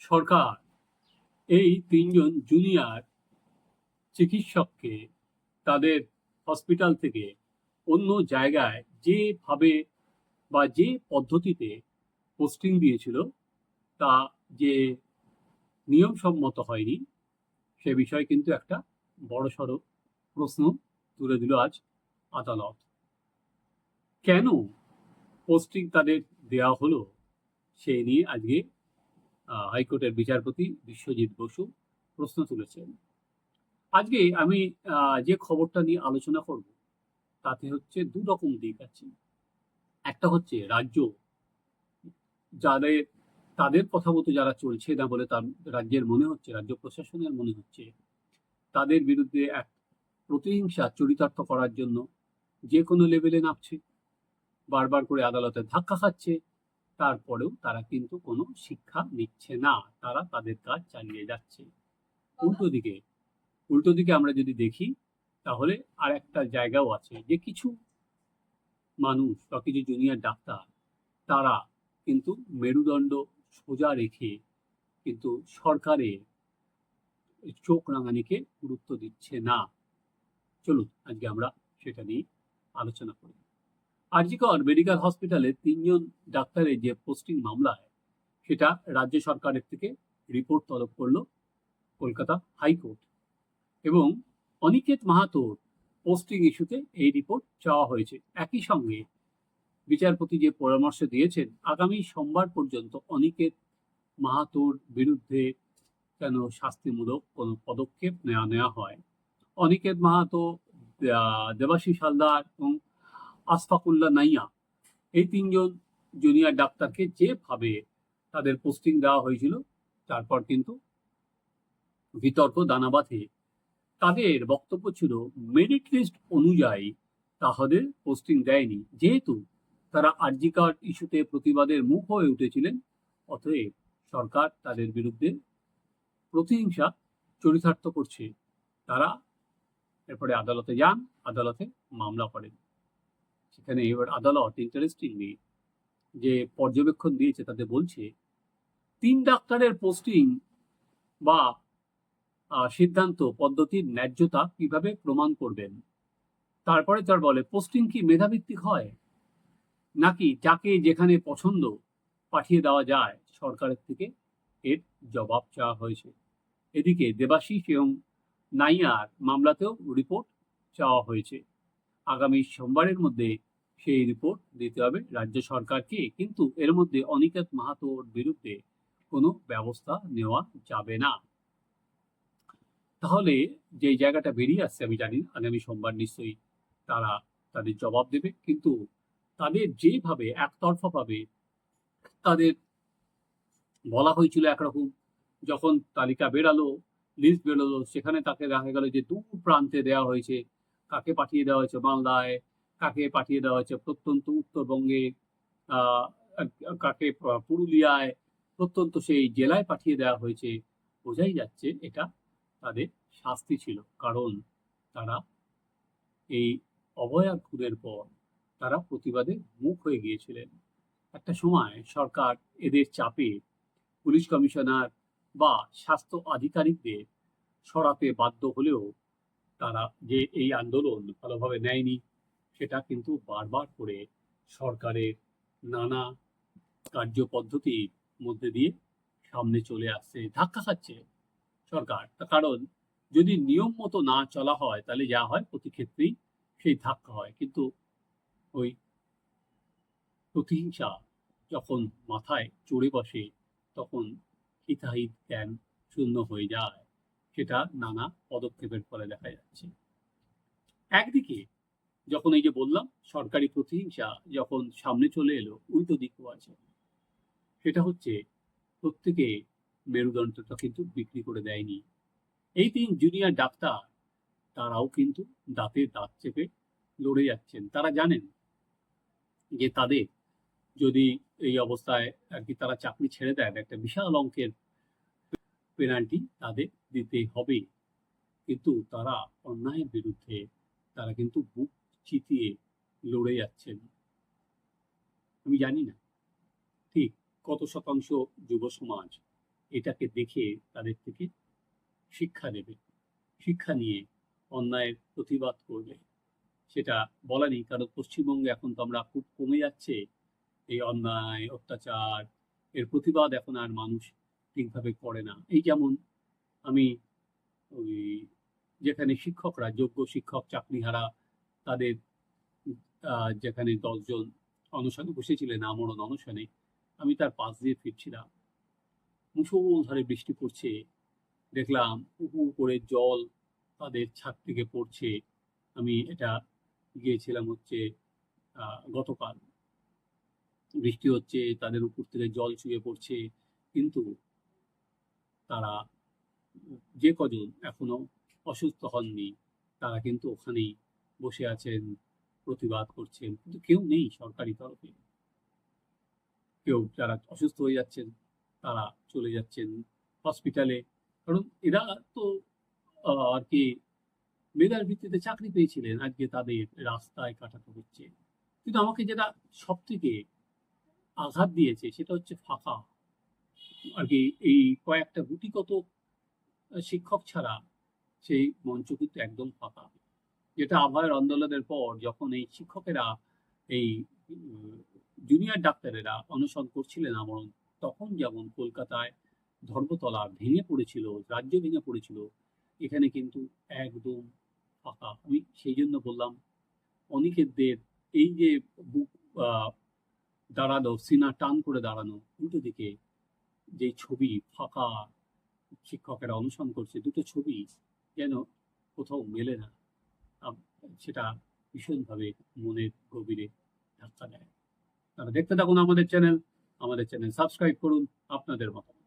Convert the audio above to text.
সরকার। এই তিনজন জুনিয়র চিকিৎসককে তাদের হসপিটাল থেকে অন্য জায়গায় যেভাবে বা যে পদ্ধতিতে পোস্টিং দিয়েছিল, তা যে নিয়মসম্মত হয়নি, সে বিষয়ে কিন্তু একটা বড়সড় প্রশ্ন তুলে দিল আজ আদালত। কেন পোস্টিং তাদের দেওয়া হলো সেই নিয়ে আজকে হাইকোর্টের বিচারপতি বিশ্বজিৎ বসু প্রশ্ন তুলেছেন। আজকে আমি যে খবরটা নিয়ে আলোচনা করব, তাতে হচ্ছে দু রকম দিক আছে। একটা হচ্ছে রাজ্য, যাদের, তাদের কথা মতো যারা চলছে না বলে তার, রাজ্যের মনে হচ্ছে, রাজ্য প্রশাসনের মনে হচ্ছে, তাদের বিরুদ্ধে এক প্রতিহিংসা চরিতার্থ করার জন্য যে কোনো লেভেলে নামছে, বারবার করে আদালতে ধাক্কা খাচ্ছে তারপরেও তারা কিন্তু কোনো শিক্ষা নিচ্ছে না। তারা তাদের কাজ চালিয়ে যাচ্ছে। উল্টো দিকে উল্টো দিকে আমরা যদি দেখি, তাহলে আর একটা জায়গাও আছে যে কিছু মানুষ বা কিছু জুনিয়র ডাক্তার, তারা কিন্তু মেরুদণ্ড সোজা রেখে কিন্তু সরকারের চোখ রাঙানিকে গুরুত্ব দিচ্ছে না। চলুন, আজকে আমরা সেটা নিয়ে আলোচনা করি। আরজিকর মেডিকেল হসপিটালে তিনজন ডাক্তারের যে পোস্টিং মামলায় সেটা রাজ্য সরকারের থেকে রিপোর্ট তলব করল কলকাতা হাইকোর্ট। এবং অনিকেত মাহাতোর পোস্টিং ইস্যুতে এই রিপোর্ট চাওয়া হয়েছে। একই সঙ্গে বিচারপতি যে পরামর্শ দিয়েছেন, আগামী সোমবার পর্যন্ত অনিকেত মাহাতোর বিরুদ্ধে যেন শাস্তিমূলক কোনো পদক্ষেপ নেওয়া নেওয়া হয়? অনিকেত মাহাতো দেবাশিস হালদার এবং আশফাকুল্লাহ নাইয়া। এই তিনজন জুনিয়র ডাক্তারকে যেভাবে তাদের পোস্টিং দেওয়া হয়েছিল, তারপর কিন্তু বিতর্ক দানা বাঁধে। তাদের বক্তব্য ছিল মেরিট লিস্ট অনুযায়ী তাহাদের পোস্টিং দেয়নি। যেহেতু তারা আরজি কার্ড ইস্যুতে প্রতিবাদের মুখ হয়ে উঠেছিলেন, অতএব সরকার তাদের বিরুদ্ধে প্রতিহিংসা চরিতার্থ করছে। তারা এরপরে আদালতে যান, আদালতে মামলা করেন। সেখানে এবার আদালত ইন্টারেস্টিংলি যে পর্যবেক্ষণ দিয়েছে, তাতে বলছে, তিন ডাক্তারের পোস্টিং বা সিদ্ধান্ত, পদ্ধতির ন্যায্যতা কীভাবে প্রমাণ করবেন? তারপরে তার বলে পোস্টিং কি মেধাভিত্তিক হয়? নাকি যাকে যেখানে পছন্দ পাঠিয়ে দেওয়া যায়, সরকারের থেকে? এর জবাব চাওয়া হয়েছে। এদিকে দেবাশিস এবং নাইয়ার মামলাতেও রিপোর্ট চাওয়া হয়েছে। আগামী সোমবারের মধ্যে সেই রিপোর্ট দিতে হবে রাজ্য সরকারকে। কিন্তু এর মধ্যে অনিকেত মাহাতোর বিরুদ্ধে কোনো ব্যবস্থা নেওয়া যাবে না। তাহলে যে জায়গাটা বেরিয়ে আসছে, আমি জানি, আগামী সোমবার নিশ্চয়ই তারা তাদের জবাব দেবে। কিন্তু তাদের যেভাবে একতরফা ভাবে তাদের বলা হয়েছিল একরকম, যখন তালিকা বেরালো লিস্ট বেরোলো, সেখানে তাকে দেখা গেল যে দূর প্রান্তে দেওয়া হয়েছে। কাকে পাঠিয়ে দেওয়া হয়েছে মালদায় কাকে পাঠিয়ে দেওয়া হয়েছে প্রত্যন্ত উত্তরবঙ্গে কাকে পুরুলিয়ায়, প্রত্যন্ত সেই জেলায় পাঠিয়ে দেওয়া হয়েছে, বোঝাই যাচ্ছে এটা তাদের শাস্তি ছিল। কারণ তারা এই অভয়া খুনের পর তারা প্রতিবাদে মুখ হয়ে গিয়েছিলেন। একটা সময় সরকার এদের চাপে পুলিশ কমিশনার বা স্বাস্থ্য আধিকারিকদের সরাতে বাধ্য হলেও তারা যে এই আন্দোলন ভালোভাবে নেয়নি, সেটা কিন্তু বারবার করে সরকারের নানা কার্যপদ্ধতির মধ্যে দিয়ে সামনে চলে আসছে, ধাক্কা খাচ্ছে সরকার। কারণ, যদি নিয়ম মতো না চলা হয়, তাহলে যা হয় প্রতি ক্ষেত্রেই সেই ধাক্কা হয়। কিন্তু ওই প্রতিহিংসা যখন মাথায় চড়ে বসে, তখন হিতাহিত জ্ঞান শূন্য হয়ে যায়। সেটা নানা পদক্ষেপের ফলে দেখা যাচ্ছে। একদিকে যখন এই যে বললাম, সরকারি প্রতিহিংসা যখন সামনে চলে এলো, উল্টো দিকও আছে। সেটা হচ্ছে প্রত্যেকে মেরুদণ্ডটা কিন্তু বিক্রি করে দেয়নি। এই তিন জুনিয়র ডাক্তার, তারাও কিন্তু দাঁতে দাঁত চেপে লড়ে যাচ্ছেন। তারা জানেন যে তাদের যদি এই অবস্থায় আর কি তারা চাকরি ছেড়ে দেন, একটা বিশাল অঙ্কের পেনাল্টি তাদের দিতে হবে। কিন্তু তারা অন্যায়ের বিরুদ্ধে, তারা কিন্তু বুক চিতিয়ে লড়ে যাচ্ছেন। আমি জানি না। ঠিক কত শতাংশ যুব সমাজ এটাকে দেখে তাদের থেকে শিক্ষা নেবে। শিক্ষা নিয়ে অন্যায়ের প্রতিবাদ করবে। সেটা বলা নেই, কারণ পশ্চিমবঙ্গে এখন তো আমরা খুব কমে যাচ্ছে। এই অন্যায়, অত্যাচার, এর প্রতিবাদ এখন আর মানুষ ঠিকভাবে করে না। এই যেমন আমি ওই যেখানে শিক্ষকরা, যোগ্য শিক্ষক, চাকরিহারা তাদের যেখানে দশজন অনশনে বসেছিলেন, আমরণ অনশনে, আমি তার পাশ দিয়ে ফিরছিলাম। মুসলধারে বৃষ্টি পড়ছে, দেখলাম উহু করে জল তাদের ছাদ থেকে পড়ছে। আমি এটা গিয়েছিলাম হচ্ছে গতকাল। বৃষ্টি হচ্ছে, তাদের উপর থেকে জল চুয়ে পড়ছে, কিন্তু তারা যে কজন এখনও অসুস্থ হননি, তারা কিন্তু ওখানেই বসে আছেন, প্রতিবাদ করছেন। কিন্তু কেউ নেই সরকারি তরফে। কেউ যারা অসুস্থ হয়ে যাচ্ছেন, তারা চলে যাচ্ছেন হসপিটালে। কারণ এরা তো আর কি মেধার ভিত্তিতে চাকরি পেয়েছিলেন, আজকে তাদের রাস্তায় কাটাতে হচ্ছে। কিন্তু আমাকে যেটা সব থেকে আঘাত দিয়েছে, সেটা হচ্ছে ফাঁকা। আর কি এই কয়েকটা গুটিগত শিক্ষক ছাড়া সেই মঞ্চ কিন্তু একদম ফাঁকা। যেটা আবহাওয়ার আন্দোলনের পর যখন এই শিক্ষকেরা, এই জুনিয়র ডাক্তারেরা অনশন করছিলেন আমরণ, তখন যেমন কলকাতায় ধর্মতলা ভেঙে পড়েছিল, রাজ্য ভেঙে পড়েছিল, এখানে কিন্তু একদম ফাঁকা। আমি সেই জন্য বললাম, অনিকেতদের এই যে বুক দাঁড়ানো সিনা টান করে দাঁড়ানো, উল্টো দিকে যে ছবি ফাঁকা শিক্ষকেরা অনুসরণ করছে, দুটো ছবি যেন কোথাও মেলে না সেটা ভীষণভাবে মনের গভীরে ধাক্কা দেয়। তারা দেখতে থাকুন আমাদের চ্যানেল আমাদের চ্যানেল সাবস্ক্রাইব করুন, আপনাদের মতামত।